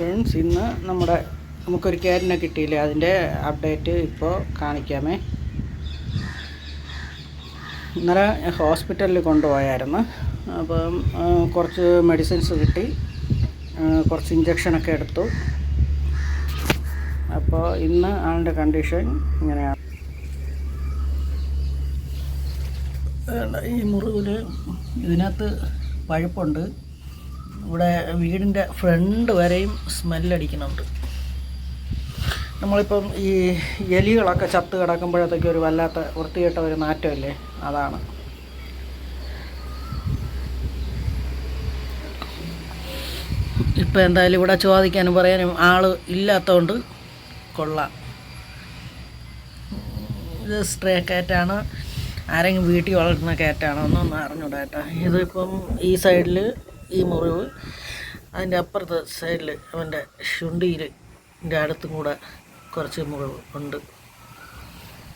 Friends ഇന്ന് നമ്മുടെ നമുക്കൊരു ക്യാരിനെ കിട്ടിയില്ലേ? അതിന്റെ അപ്ഡേറ്റ് ഇപ്പോൾ കാണിക്കാമേ. ഇന്നലെ ഹോസ്പിറ്റലിൽ കൊണ്ടുപോയായിരുന്നു. അപ്പം കുറച്ച് മെഡിസിൻസ് കിട്ടി. കുറച്ച് ഇഞ്ചക്ഷനൊക്കെ എടുത്തു. അപ്പോൾ ഇന്ന് ആളുടെ കണ്ടീഷൻ ഇങ്ങനെയാണ്. ഈ മുറിവിൽ ഇതിനകത്ത് പഴുപ്പുണ്ട്. ഇവിടെ വീടിന്റെ ഫ്രണ്ട് വരെയും സ്മെല്ലടിക്കുന്നുണ്ട്. നമ്മളിപ്പം ഈ എലികളൊക്കെ ചത്ത് കിടക്കുമ്പോഴത്തേക്ക് ഒരു വല്ലാത്ത വൃത്തികെട്ട ഒരു നാറ്റമല്ലേ? അതാണ്. ഇപ്പം എന്തായാലും ഇവിടെ ചോദിക്കാനും പറയാനും ആൾ ഇല്ലാത്തതുകൊണ്ട് കൊള്ളാം. ഇത് സ്ട്രേ കാറ്റാണ്. ആരെങ്കിലും വീട്ടിൽ വളർത്തുന്ന കാറ്റാണോ? എന്നൊന്നും അറിഞ്ഞൂടാ ഇതിപ്പം ഈ സൈഡിൽ ഈ മുറിവ് അതിന്റെ അപ്പുറത്തെ സൈഡിൽ അവന്റെ ശുണ്ടിയിൽ എന്റെ അടുത്തും കൂടെ കുറച്ച് മുറിവ് ഉണ്ട്.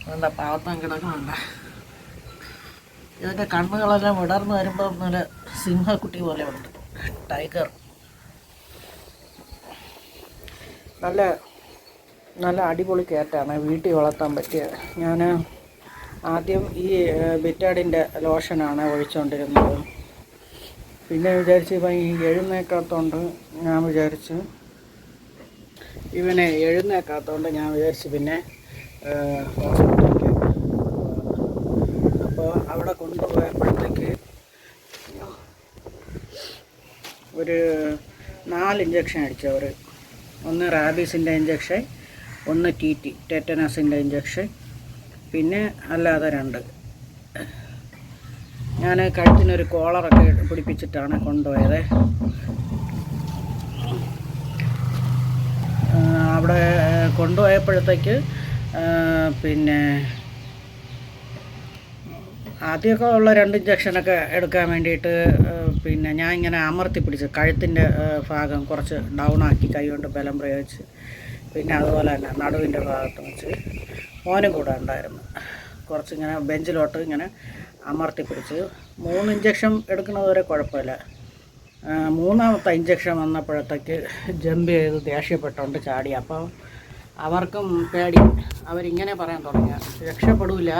അവന്റെ പാവത്താൻ കിടക്കുന്നുണ്ട്. ഇതിന്റെ കണ്ണുകളെല്ലാം വിടർന്ന് വരുമ്പോൾ നല്ല സിംഹക്കുട്ടി പോലെ ഉണ്ട്. ടൈഗർ. നല്ല നല്ല അടിപൊളി കയറ്റാണ് വീട്ടിൽ വളർത്താൻ പറ്റിയ. ഞാൻ ആദ്യം ഈ ബിറ്റാഡിന്റെ ലോഷനാണ് ഒഴിച്ചുകൊണ്ടിരുന്നത് പിന്നെ വിചാരിച്ച് ഇപ്പം ഈ എഴുന്നേക്കാത്തോണ്ട് ഞാൻ വിചാരിച്ച് ഇവനെ എഴുന്നേക്കാത്തോണ്ട് ഞാൻ വിചാരിച്ച് പിന്നെ അപ്പോൾ അവിടെ കൊണ്ടുപോയപ്പോഴത്തേക്ക് ഒരു നാല് ഇഞ്ചക്ഷൻ അടിച്ചു അവർ ഒന്ന് റാബീസിന്റെ ഇഞ്ചക്ഷൻ ഒന്ന് ടി ടി ടെറ്റനസിന്റെ ഇഞ്ചക്ഷൻ പിന്നെ അല്ലാതെ രണ്ട്. ഞാൻ കഴുത്തിനൊരു കോളറൊക്കെ പിടിപ്പിച്ചിട്ടാണ് കൊണ്ടുപോയത്. അവിടെ കൊണ്ടുപോയപ്പോഴത്തേക്ക് പിന്നെ ആദ്യമൊക്കെ ഉള്ള രണ്ട് ഇഞ്ചക്ഷനൊക്കെ എടുക്കാൻ വേണ്ടിയിട്ട് പിന്നെ ഞാൻ ഇങ്ങനെ അമർത്തി പിടിച്ച് കഴുത്തിന്റെ ഭാഗം കുറച്ച് ഡൗൺ ആക്കി കൈകൊണ്ട് ബലം പ്രയോഗിച്ച് പിന്നെ അതുപോലെ തന്നെ നടുവിന്റെ ഭാഗത്ത് വെച്ച് മോനും കൂടെ ഉണ്ടായിരുന്നു. കുറച്ചിങ്ങനെ ബെഞ്ചിലോട്ട് ഇങ്ങനെ അമർത്തി പിടിച്ച് മൂന്ന് ഇഞ്ചക്ഷൻ എടുക്കുന്നത് വരെ കുഴപ്പമില്ല. മൂന്നാമത്തെ ഇഞ്ചക്ഷൻ വന്നപ്പോഴത്തേക്ക് ജമ്പ് ചെയ്ത് ദേഷ്യപ്പെട്ടുകൊണ്ട് ചാടി. അപ്പം അവർക്കും പേടി അവരിങ്ങനെ പറയാൻ തുടങ്ങിയ. രക്ഷപ്പെടില്ല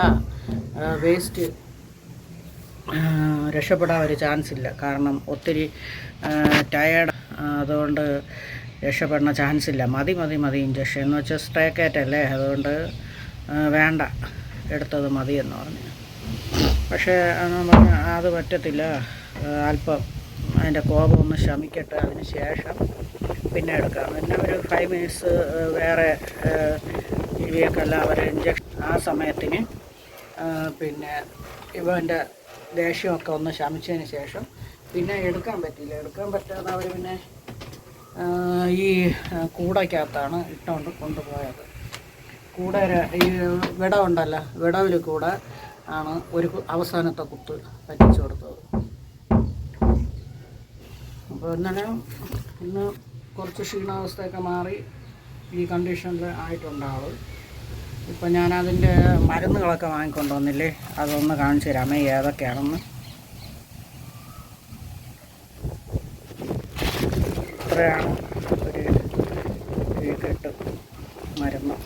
വേസ്റ്റ് രക്ഷപ്പെടാൻ ഒരു ചാൻസ് ഇല്ല. കാരണം ഒത്തിരി ടയേർഡ് അതുകൊണ്ട് രക്ഷപ്പെടുന്ന ചാൻസ് ഇല്ല. മതി മതി മതി ഇഞ്ചക്ഷൻ എന്ന് വെച്ചാൽ സ്ട്രേക്കേറ്റല്ലേ അതുകൊണ്ട് വേണ്ട. എടുത്തത് മതി എന്ന് പറഞ്ഞു. പക്ഷേ ഞാൻ പറഞ്ഞു അത് പറ്റത്തില്ല. അല്പം അതിന്റെ കോപം ഒന്ന് ശമിക്കട്ടെ അതിന് ശേഷം പിന്നെ എടുക്കാം. പിന്നെ ഒരു ഫൈവ് മിനിറ്റ്സ് വേറെ ഇവയൊക്കെല്ലാം അവർ ഇഞ്ചക്ഷൻ ആ സമയത്തിന് പിന്നെ ഇവന്റെ ദേഷ്യമൊക്കെ ഒന്ന് ശമിച്ചതിന് ശേഷം പിന്നെ എടുക്കാൻ പറ്റില്ല എടുക്കാൻ പറ്റാതെ അവർ പിന്നെ ഈ കൂടയ്ക്കകത്താണ് ഇട്ടുകൊണ്ട് കൊണ്ടുപോയത്. കൂടെ ഈ വിടവുണ്ടല്ലോ വിടവിൽ കൂടെ ആണ് ഒരു അവസാനത്തെ കുത്ത് പറ്റിച്ചു കൊടുത്തത്. അപ്പോൾ ഇന്നലെ ഇന്ന് കുറച്ച് ക്ഷീണാവസ്ഥയൊക്കെ മാറി ഈ കണ്ടീഷനിൽ ആയിട്ടുണ്ടാവും. ഇപ്പം ഞാൻ അതിന്റെ മരുന്നുകളൊക്കെ വാങ്ങിക്കൊണ്ട് വന്നില്ലേ? അതൊന്ന് കാണിച്ചു തരാമേ ഏതൊക്കെയാണെന്ന്. ഇത്രയാണ് ഒരു കെട്ട് മരുന്ന്.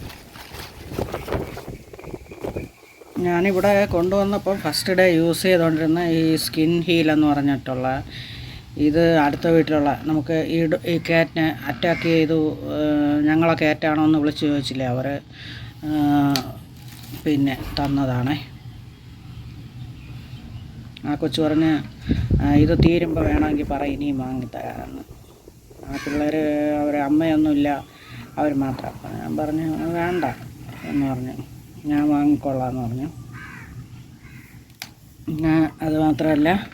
ഞാനിവിടെ കൊണ്ടുവന്നപ്പോൾ ഫസ്റ്റ് ഡേ യൂസ് ചെയ്തുകൊണ്ടിരുന്ന ഈ സ്കിൻ ഹീൽ എന്ന് പറഞ്ഞിട്ടുള്ള ഇത് അടുത്ത വീട്ടിലുള്ള നമുക്ക് ഈ ഈ കാറ്റിനെ അറ്റാക്ക് ചെയ്തു ഞങ്ങളെ കാറ്റാണോ എന്ന് വിളിച്ച് ചോദിച്ചില്ലേ അവർ പിന്നെ തന്നതാണ്. ആ കൊച്ചു പറഞ്ഞ് "ആ, ഇത് തീരുമ്പോൾ വേണമെങ്കിൽ പറ ഇനിയും വാങ്ങിത്തരാമെന്ന് ആ പിള്ളേർ അവർ അമ്മയൊന്നുമില്ല അവർ മാത്രം. ഞാൻ പറഞ്ഞു വേണ്ട എന്ന് പറഞ്ഞു. ഞാൻ വാങ്ങിക്കൊള്ളാമെന്ന് പറഞ്ഞു. പിന്നെ അത് മാത്രമല്ല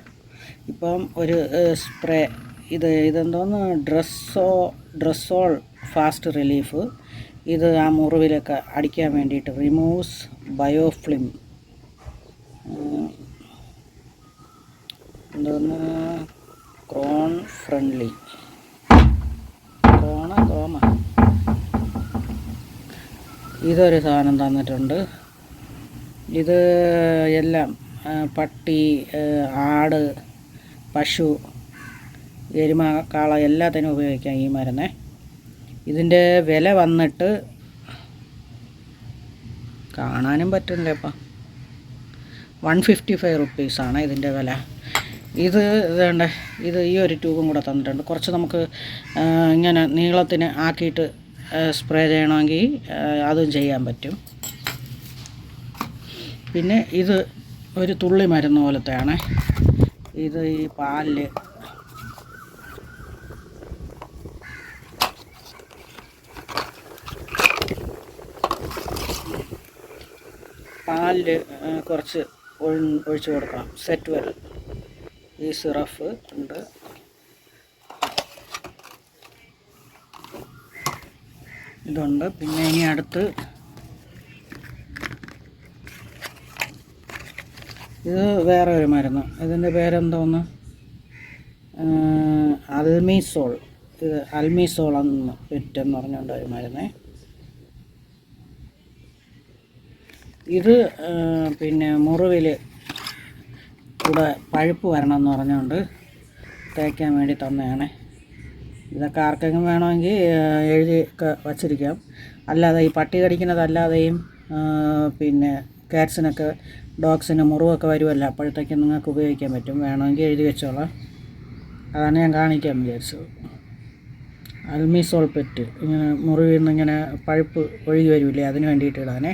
ഇപ്പം ഒരു സ്പ്രേ ഇത് ഇതെന്തോന്ന് ഡ്രസ്സോ ഡ്രസ്സോൾ ഫാസ്റ്റ് റിലീഫ്. ഇത് ആ മുറിവിലൊക്കെ അടിക്കാൻ വേണ്ടിയിട്ട് റിമൂവ്സ് ബയോഫ്ലിം. എന്തോന്ന് ക്രോൺ ഫ്രണ്ട്ലി. Krona chroma. ഇതൊരു സാധനം തന്നിട്ടുണ്ട്. ഇത് എല്ലാം പട്ടി ആട് പശു എരുമ കാള എല്ലാത്തിനും ഉപയോഗിക്കാം ഈ മരുന്ന്. ഇതിന്റെ വില വന്നിട്ട് കാണാനും പറ്റുന്നില്ല ഇപ്പം. വൺ ഫിഫ്റ്റി ഫൈവ് റുപ്പീസാണ് ഇതിന്റെ വില. ഇത് ഇതേണ്ട ഇത് ഈ ഒരു ട്യൂബും കൂടെ തന്നിട്ടുണ്ട്. കുറച്ച് നമുക്ക് ഇങ്ങനെ നീളത്തിന് ആക്കിയിട്ട് സ്പ്രേ ചെയ്യണമെങ്കിൽ അതും ചെയ്യാൻ പറ്റും. പിന്നെ ഇത് ഒരു തുള്ളി മരുന്ന് പോലത്തെയാണ്. ഇത് ഈ പാലിൽ പാലിൽ കുറച്ച് ഒഴി- ഒഴിച്ച് കൊടുക്കണം. സെറ്റ് വെൽ ഈ സിറഫ് ഉണ്ട്. ഇതുണ്ട്. പിന്നെ ഇനി അടുത്ത് ഇത് വേറെ ഒരു മരുന്ന്. ഇതിന്റെ പേരെന്തോന്ന്? അൽമീസോൾ. ഇത് അൽമീസോൾ എന്ന് പെറ്റെന്ന് പറഞ്ഞുകൊണ്ട് ഒരു മരുന്നേ. ഇത് പിന്നെ മുറിവിൽ കൂടെ പഴുപ്പ് വരണം എന്ന് പറഞ്ഞുകൊണ്ട് തേക്കാൻ വേണ്ടി തന്നെയാണ് ഇതൊക്കെ ആർക്കെങ്കിലും വേണമെങ്കിൽ എഴുതി വച്ചിരിക്കാം. അല്ലാതെ ഈ പട്ടി കടിക്കുന്നതല്ലാതെയും പിന്നെ കാറ്റ്സിനൊക്കെ ഡോഗ്സിന് മുറിവൊക്കെ വരുമല്ലോ അപ്പോഴത്തേക്കും നിങ്ങൾക്ക് ഉപയോഗിക്കാൻ പറ്റും. വേണമെങ്കിൽ എഴുതി വെച്ചോളാം. അതാണ് ഞാൻ കാണിക്കാൻ വിചാരിച്ചത്. അൽമിസോൾ പെറ്റ് ഇങ്ങനെ മുറിവിൽ ഇങ്ങനെ പഴുപ്പ് ഒഴുകി വരില്ലേ അതിന് വേണ്ടിയിട്ട് ഇടാനേ.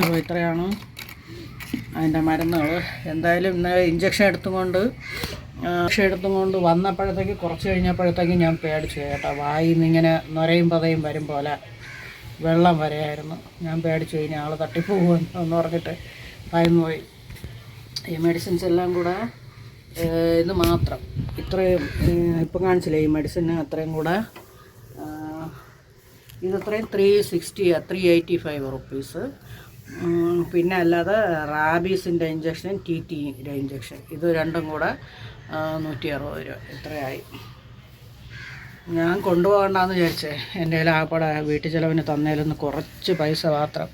അപ്പോൾ ഇത്രയാണ് അതിന്റെ മരുന്നുകൾ. എന്തായാലും ഇന്ന് ഇഞ്ചക്ഷൻ എടുത്തുകൊണ്ട് ഇഞ്ചക്ഷൻ എടുത്തുകൊണ്ട് വന്നപ്പോഴത്തേക്ക് കുറച്ച് കഴിഞ്ഞപ്പോഴത്തേക്ക് ഞാൻ പേടിച്ചു കേട്ടോ. വായിൽ നിന്ന് ഇങ്ങനെ നൊരയും പതയും വരും പോലെ വെള്ളം വരെയായിരുന്നു. ഞാൻ പേടിച്ചു കഴിഞ്ഞാൽ ആൾ തട്ടിപ്പോകുമെന്ന് എന്ന് പറഞ്ഞിട്ട് ഭയന്ന് പോയി. ഈ മെഡിസിൻസ് എല്ലാം കൂടെ ഇത് മാത്രം. ഇത്രയും ഇപ്പം കാണിച്ചില്ലേ ഈ മെഡിസിന് അത്രയും കൂടെ ഇതത്രയും three sixty three eighty five rupees പിന്നെ അല്ലാതെ റാബീസിന്റെ ഇഞ്ചക്ഷൻ ടി ടിയുടെ ഇഞ്ചക്ഷൻ ഇത് രണ്ടും കൂടെ നൂറ്റി അറുപത് രൂപ. ഇത്രയായി. ഞാൻ കൊണ്ടുപോകണ്ടെന്ന് വിചാരിച്ചേ. എന്റെ കയ്യിൽ ആപ്പാടെ വീട്ടു ചിലവിന് തന്നേലൊന്ന് കുറച്ച് പൈസ മാത്രം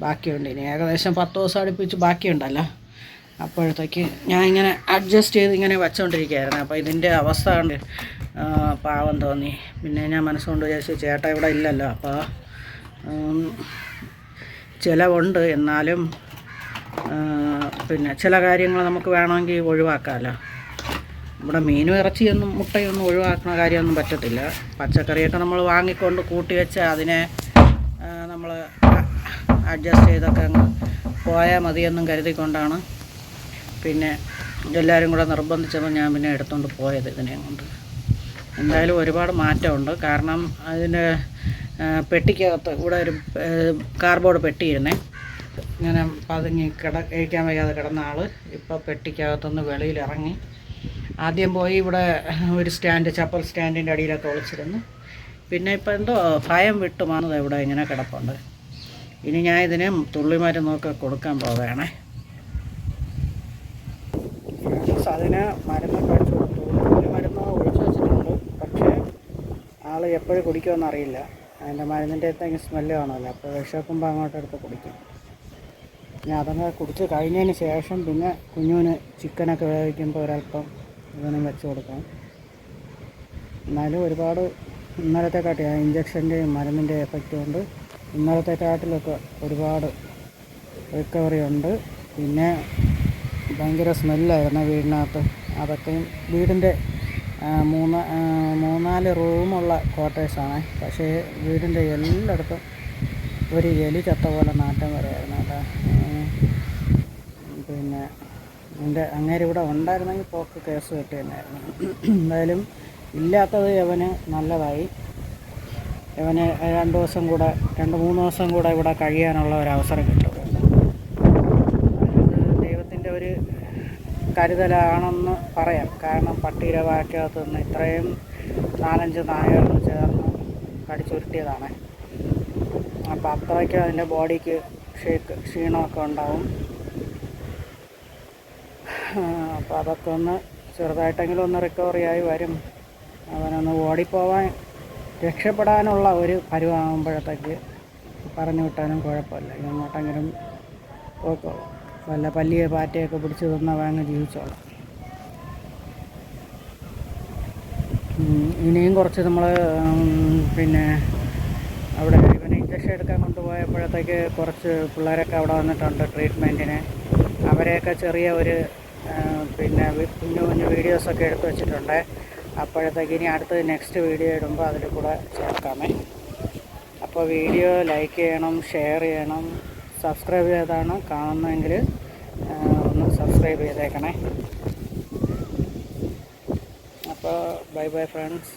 ബാക്കിയുണ്ട്. ഇനി ഏകദേശം പത്ത് ദിവസം അടുപ്പിച്ച് ബാക്കിയുണ്ടല്ലോ. അപ്പോഴത്തേക്ക് ഞാൻ ഇങ്ങനെ അഡ്ജസ്റ്റ് ചെയ്ത് ഇങ്ങനെ വച്ചുകൊണ്ടിരിക്കുകയായിരുന്നു അപ്പോൾ ഇതിന്റെ അവസ്ഥ കണ്ട് പാവം തോന്നി. പിന്നെ ഞാൻ മനസ്സുകൊണ്ട് വിചാരിച്ചു ചേട്ടാ ഇവിടെ ഇല്ലല്ലോ. അപ്പോൾ ചിലവുണ്ട്. എന്നാലും പിന്നെ ചില കാര്യങ്ങൾ നമുക്ക് വേണമെങ്കിൽ ഒഴിവാക്കാമല്ലോ. ഇവിടെ മീനും ഇറച്ചിയൊന്നും മുട്ടയൊന്നും ഒഴിവാക്കുന്ന കാര്യമൊന്നും പറ്റത്തില്ല. പച്ചക്കറിയൊക്കെ നമ്മൾ വാങ്ങിക്കൊണ്ട് കൂട്ടി വെച്ച് അതിനെ നമ്മൾ അഡ്ജസ്റ്റ് ചെയ്തൊക്കെ അങ്ങ് പോയാൽ മതിയെന്നും കരുതിക്കൊണ്ടാണ്. പിന്നെ എല്ലാവരും കൂടെ നിർബന്ധിച്ചപ്പോൾ ഞാൻ പിന്നെ എടുത്തുകൊണ്ട് പോയത് ഇതിനെ കൊണ്ട്. എന്തായാലും ഒരുപാട് മാറ്റമുണ്ട്. കാരണം അതിന്റെ പെട്ടിക്കകത്ത് ഇവിടെ ഒരു കാർബോർഡ് പെട്ടിയിരുന്നേ. ഇങ്ങനെ പതുങ്ങി കിട കഴിക്കാൻ വയ്യാതെ കിടന്ന ആൾ ഇപ്പോൾ പെട്ടിക്കകത്തുനിന്ന് വെളിയിൽ ഇറങ്ങി ആദ്യം പോയി ഇവിടെ ഒരു സ്റ്റാൻഡ് ചപ്പൽ സ്റ്റാൻഡിന്റെ അടിയിലൊക്കെ ഒളിച്ചിരുന്നു. പിന്നെ ഇപ്പോൾ എന്തോ ഭയം വിട്ടു മാറുന്നത് ഇവിടെ ഇങ്ങനെ കിടപ്പുണ്ട്. ഇനി ഞാൻ ഇതിന് തുള്ളിമരുന്നൊക്കെ കൊടുക്കാൻ പോവുകയാണേ. അതിന് മരുന്നൊക്കെ വെച്ച് കൊടുത്തു. തുള്ളിമരുന്ന് ഒഴിച്ചു വെച്ചിട്ടുണ്ട്. പക്ഷേ ആൾ എപ്പോഴും കുടിക്കുമെന്ന് അറിയില്ല. അതിന്റെ മരുന്നിന്റെ എന്തെങ്കിലും സ്മെല്ല് കാണുമല്ലോ. അപ്പോൾ അങ്ങോട്ട് എടുത്ത് കുടിക്കും. ഞാൻ അതങ്ങ് കുടിച്ച് കഴിഞ്ഞതിന് ശേഷം പിന്നെ കുഞ്ഞുവിന് ചിക്കനൊക്കെ വേവിക്കുമ്പോൾ ഒരല്പം ഇതിനും വെച്ച് കൊടുക്കാം എന്നാലും ഒരുപാട് ഇന്നലത്തെ കാട്ടി ആ ഇഞ്ചക്ഷന്റെയും മരുന്നിന്റെയും എഫക്റ്റ് കൊണ്ട് ഇന്നലത്തെ കാട്ടിലൊക്കെ ഒരുപാട് റിക്കവറി ഉണ്ട്. പിന്നെ ഭയങ്കര സ്മെല്ലായിരുന്നു വീടിനകത്ത്. അതൊക്കെയും വീടിന്റെ മൂന്ന് മൂന്നാൽ റൂമുള്ള ക്വാർട്ടേഴ്സാണ്. പക്ഷേ വീടിന്റെ എല്ലായിടത്തും ഒരു എലി ചത്ത പോലെ നാറ്റം വരെയായിരുന്നു കേട്ടോ. പിന്നെ എന്റെ അങ്ങേര് ഇവിടെ ഉണ്ടായിരുന്നെങ്കിൽ പോക്ക് കേസ് കെട്ടി തന്നെയായിരുന്നു എന്തായാലും ഇല്ലാത്തത് യവന് നല്ലതായി. യവന് രണ്ട് ദിവസം കൂടെ രണ്ട് മൂന്ന് ദിവസം കൂടെ ഇവിടെ കഴിയാനുള്ള ഒരു അവസരം കിട്ടും. ദൈവത്തിന്റെ ഒരു കരുതലാണെന്ന് പറയാം. കാരണം പട്ടിയുടെ വാക്കകത്ത് നിന്ന് ഇത്രയും നാലഞ്ച് നായകൾ ചേർന്ന് കടിച്ചുരുട്ടിയതാണ്. അപ്പോൾ അത്രയ്ക്ക് അതിന്റെ ബോഡിക്ക് ക്ഷീണമൊക്കെ ഉണ്ടാവും. അപ്പോൾ അതൊക്കെ ഒന്ന് ചെറുതായിട്ടെങ്കിലും ഒന്ന് റിക്കവറിയായി വരും. അവനൊന്ന് ഓടിപ്പോവാൻ രക്ഷപ്പെടാനുള്ള ഒരു പരുവാകുമ്പോഴത്തേക്ക് പറഞ്ഞു വിട്ടാലും കുഴപ്പമില്ല. എങ്ങോട്ടെങ്കിലും പോക്കോളാം വല്ല പല്ലിയെ പാറ്റയൊക്കെ പിടിച്ച് തന്ന വാങ്ങി ജീവിച്ചോളാം. ഇനിയും കുറച്ച് നമ്മൾ പിന്നെ അവിടെ ഇവനെ ഇഞ്ചക്ഷൻ എടുക്കാൻ കൊണ്ടുപോയപ്പോഴത്തേക്ക് കുറച്ച് പിള്ളേരൊക്കെ അവിടെ വന്നിട്ടുണ്ട് ട്രീറ്റ്മെന്റിന് അവരെയൊക്കെ ചെറിയ ഒരു പിന്നെ കുഞ്ഞു കുഞ്ഞു വീഡിയോസൊക്കെ എടുത്ത് വെച്ചിട്ടുണ്ട്. അപ്പോഴത്തേക്ക് ഇനി അടുത്ത് നെക്സ്റ്റ് വീഡിയോ ഇടുമ്പോൾ അതിൽ കൂടെ ചേർക്കാമേ. അപ്പോൾ വീഡിയോ ലൈക്ക് ചെയ്യണം ഷെയർ ചെയ്യണം സബ്സ്ക്രൈബ് ചെയ്താണ് കാണുന്നതെങ്കിൽ ഒന്ന് സബ്സ്ക്രൈബ് ചെയ്തേക്കണേ. അപ്പോൾ ബൈ ബൈ ഫ്രണ്ട്സ്